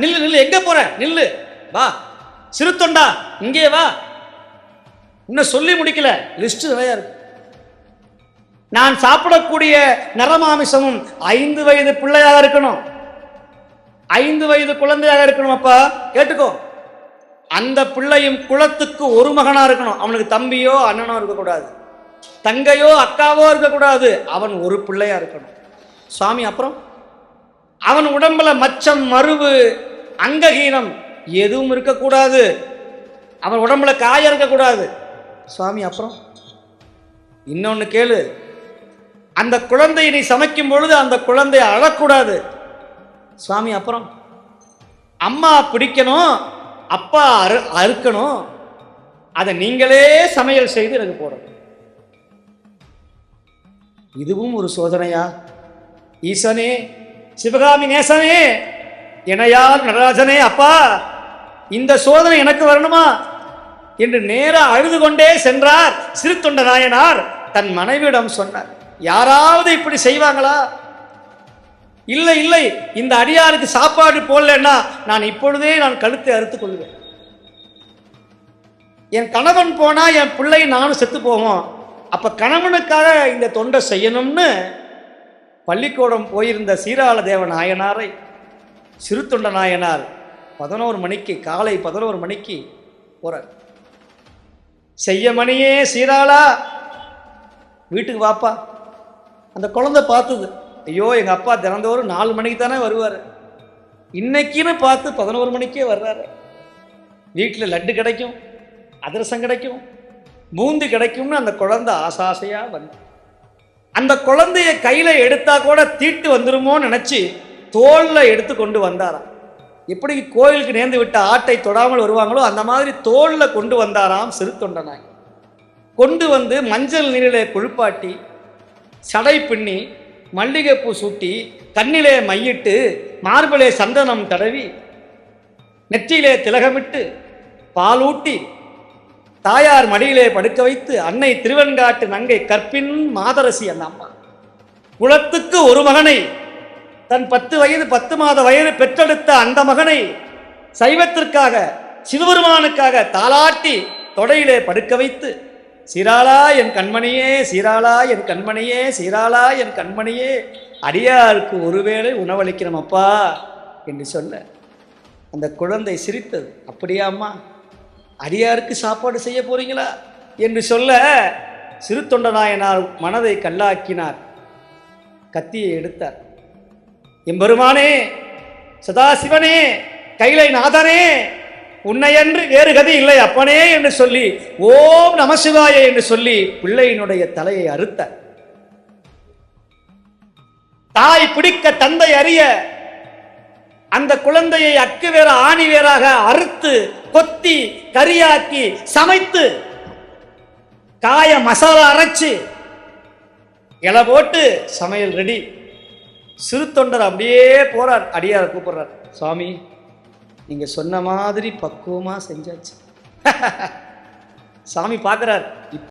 நில்லு நில்லு எங்க போற? நில்லு. வா. சிறு தொண்டா இங்கே வா. இன்னும் சொல்லி முடிக்கல. லிஸ்ட் நிறைய இருக்கு. நான் சாப்பிடக்கூடிய நரமாமிசமும் ஐந்து வயது பிள்ளையாக இருக்கணும். ஐந்து வயது குழந்தையாக இருக்கணும் அப்பா. கேட்டுக்கோ. அந்த பிள்ளையும் குலத்துக்கு ஒரு மகனா இருக்கணும். அவனுக்கு தம்பியோ அண்ணனோ இருக்கக்கூடாது. தங்கையோ அக்காவோ இருக்கக்கூடாது. அவன் ஒரு பிள்ளையா இருக்கணும். சுவாமி அப்புறம்? அவன் உடம்புல மச்சம் மருவு அங்ககீனம் எதுவும் இருக்கக்கூடாது. அவன் உடம்புல காயம் இருக்கக்கூடாது. சுவாமி அப்புறம்? இன்னொன்னு கேளு. அந்த குழந்தையை நீ சமைக்கும் பொழுது அந்த குழந்தை அழக்கூடாது. சுவாமி அப்புறம்? அம்மா பிடிக்கணும் அப்பா அறு அறுக்கணும். அதை நீங்களே சமையல் செய்து எனக்கு போடணும். இதுவும் ஒரு சோதனையா? ஈசனே சிவகாமி நேசனே! இணையார் நடராஜனே அப்பா இந்த சோதனை எனக்கு வரணுமா? என்று நேராக அழுது கொண்டே சென்றார் சிறு தொண்ட நாயனார். தன் மனைவியிடம் சொன்னார் யாராவது இப்படி செய்வாங்களா? இல்லை இல்லை இந்த அடியாருக்கு சாப்பாடு போடலன்னா நான் இப்பொழுதே நான் கழுத்தை அறுத்துக் கொள்வேன். என் கணவன் போனா என் பிள்ளை நானும் செத்து போவோம். அப்ப கணவனுக்காக இந்த தொண்டை செய்யணும்னு பள்ளிக்கூடம் போயிருந்த சீராள தேவன் நாயனாரை சிறுத்தொண்ட நாயனார் பதினோரு மணிக்கு காலை பதினோரு மணிக்கு போகிறார் செய்ய மணியே சீராளா வீட்டுக்கு வாப்பா. அந்த குழந்தை பார்த்தது. ஐயோ எங்கள் அப்பா தினந்தோறும் நாலு மணிக்கு தானே வருவார். இன்னைக்குன்னு பார்த்து பதினோரு மணிக்கே வர்றாரு. வீட்டில் லட்டு கிடைக்கும் அதிரசம் கிடைக்கும் பூந்தி கிடைக்கும்னு அந்த குழந்தை ஆசாசையாக வந்து அந்த குழந்தைய கையில் எடுத்தால் கூட தீட்டு வந்துருமோன்னு நினச்சி தோளில் எடுத்து கொண்டு வந்தாராம். எப்படி கோயிலுக்கு நேர்ந்து விட்ட ஆட்டை தொடாமல் வருவாங்களோ அந்த மாதிரி தோளில் கொண்டு வந்தாராம் சிறு தொண்டனாய் கொண்டு வந்து மஞ்சள் நீரிலே குளிப்பாட்டி சடை பின்னி மல்லிகைப்பூ சூட்டி கண்ணிலே மையிட்டு மார்பிலே சந்தனம் தடவி நெற்றியிலே திலகமிட்டு பாலூட்டி தாயார் மடியிலே படுக்க வைத்து அன்னை திருவெண்காட்டு நங்கை கற்பின் மாதரசி அந்த அம்மா குலத்துக்கு ஒரு மகனை தன் பத்து வயது பத்து மாத வயது பெற்றெடுத்த அந்த மகனை சைவத்திற்காக சிவபெருமானுக்காக தாளாட்டி தொடையிலே படுக்க வைத்து சீராளா என் கண்மணியே சீராளா என் கண்மணியே சீராளா என் கண்மணியே அடியாருக்கு ஒருவேளை உணவளிக்கிறோம் அப்பா என்று சொல்ல அந்த குழந்தை சிரித்தது. அப்படியாம்மா அடியாருக்கு சாப்பாடு செய்ய போறீங்களா? என்று சொல்ல சிறு தொண்டநாயனார் மனதை கல்லாக்கினார். கத்தியை எடுத்தார். எம்பெருமானே சதாசிவனே கைலை நாதனே உன்னையன்று வேறு கதை இல்லை அப்பனே என்று சொல்லி ஓம் நமசிவாய என்று சொல்லி பிள்ளையினுடைய தலையை அறுத்த. தாய் பிடிக்க தந்தை அறிய அந்த குழந்தையை அக்கு வேற ஆணி வேறாக அறுத்து கொத்தி கரியாக்கி சமைத்து காய மசாலா அரைச்சு இலை போட்டு சமையல் ரெடி. சிறு தொண்டர் அப்படியே போறார் அடியார் கூப்பிடுறார். சுவாமி நீங்க சொன்ன மாதிரி பக்குவமா செஞ்சாச்சு. சாமி பார்க்குறார்.